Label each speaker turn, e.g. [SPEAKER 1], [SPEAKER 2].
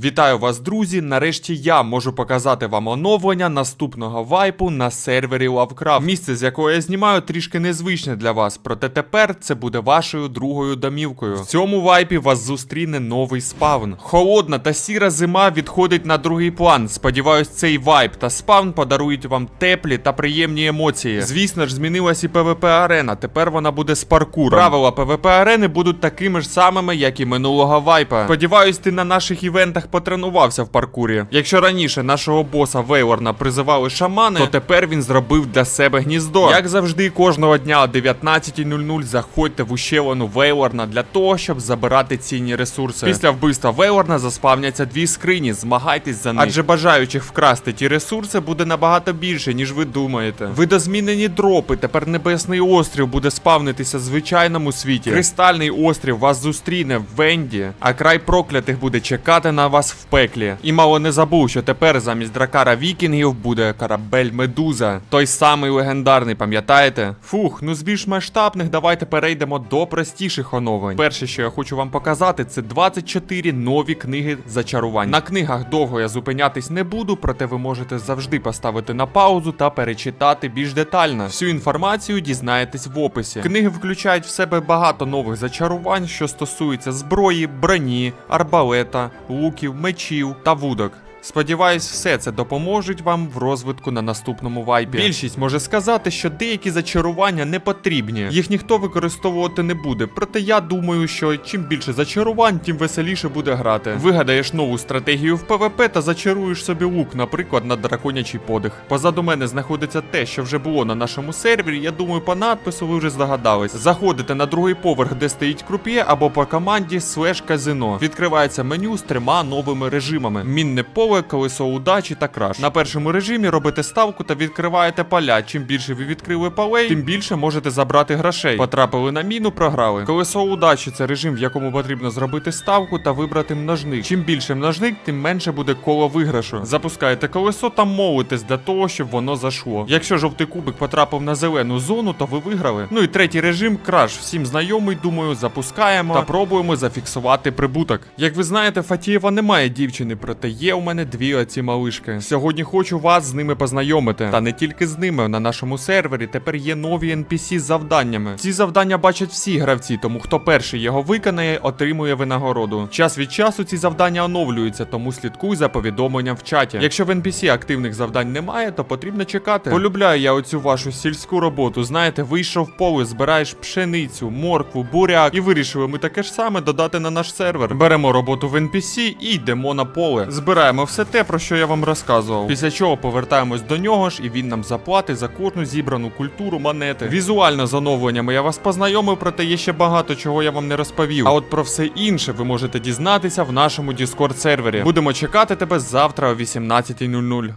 [SPEAKER 1] Вітаю вас, друзі! Нарешті я можу показати вам оновлення наступного вайпу на сервері Lovecraft. Місце, з якого я знімаю, трішки незвичне для вас, проте тепер це буде вашою другою домівкою. В цьому вайпі вас зустріне новий спавн. Холодна та сіра зима відходить на другий план. Сподіваюсь, цей вайп та спавн подарують вам теплі та приємні емоції. Звісно ж, змінилась і PvP арена. Тепер вона буде з паркуром. Правила PvP арени будуть такими ж самими, як і минулого вайпа. Сподіваюсь, ти на наших івентах потренувався в паркурі. Якщо раніше нашого боса Вейворна призивали шамани, то тепер він зробив для себе гніздо. Як завжди, кожного дня о 19.00 заходьте в ущелину Вейворна для того, щоб забирати цінні ресурси. Після вбивства Вейворна заспавняться дві скрині, змагайтесь за них. Адже бажаючих вкрасти ті ресурси буде набагато більше, ніж ви думаєте. Видозмінені дропи, тепер небесний острів буде спавнитися в звичайному світі. Кристальний острів вас зустріне в Венді, а край проклятих буде чекати на вас в пеклі. І мало не забув, що тепер замість дракара вікінгів буде корабель Медуза. Той самий легендарний, пам'ятаєте? Фух, ну з більш масштабних давайте перейдемо до простіших оновлень. Перше, що я хочу вам показати, це 24 нові книги зачарувань. На книгах довго я зупинятись не буду, проте ви можете завжди поставити на паузу та перечитати більш детально. Всю інформацію дізнаєтесь в описі. Книги включають в себе багато нових зачарувань, що стосуються зброї, броні, арбалета, луків, мечів та вудок. Сподіваюсь, все це допоможуть вам в розвитку на наступному вайпі. Більшість може сказати, що деякі зачарування не потрібні, їх ніхто використовувати не буде. Проте я думаю, що чим більше зачарувань, тим веселіше буде грати. Вигадаєш нову стратегію в ПВП та зачаруєш собі лук, наприклад, на драконячий подих. Позаду мене знаходиться те, що вже було на нашому сервері. Я думаю, по надпису ви вже здогадались. Заходите на другий поверх, де стоїть круп'є, або по команді слеш казино. Відкривається меню з трьома новими режимами: мінне поле, колесо удачі та краш. На першому режимі робите ставку та відкриваєте поля. Чим більше ви відкрили полей, тим більше можете забрати грошей. Потрапили на міну, програли. Колесо удачі це режим, в якому потрібно зробити ставку та вибрати множник. Чим більше множник, тим менше буде коло виграшу. Запускаєте колесо та молитесь для того, щоб воно зайшло. Якщо жовтий кубик потрапив на зелену зону, то ви виграли. Ну і третій режим краш. Всім знайомий, думаю, запускаємо та пробуємо зафіксувати прибуток. Як ви знаєте, Фатієва немає дівчини, проте є у мене дві оці малишки. Сьогодні хочу вас з ними познайомити. Та не тільки з ними. На нашому сервері тепер є нові NPC з завданнями. Ці завдання бачать всі гравці, тому хто перший його виконає, отримує винагороду. Час від часу ці завдання оновлюються, тому слідкуй за повідомленням в чаті. Якщо в NPC активних завдань немає, то потрібно чекати. Полюбляю я оцю вашу сільську роботу. Знаєте, вийшов в поле, збираєш пшеницю, моркву, буряк, і вирішили ми таке ж саме додати на наш сервер. Беремо роботу в NPC і йдемо на поле. Збираємо все те, про що я вам розказував. Після чого повертаємось до нього ж, і він нам заплатить за кожну зібрану культуру монети. Візуально з оновленнями я вас познайомив, проте є ще багато чого я вам не розповів. А от про все інше ви можете дізнатися в нашому Discord сервері. Будемо чекати тебе завтра о 18.00.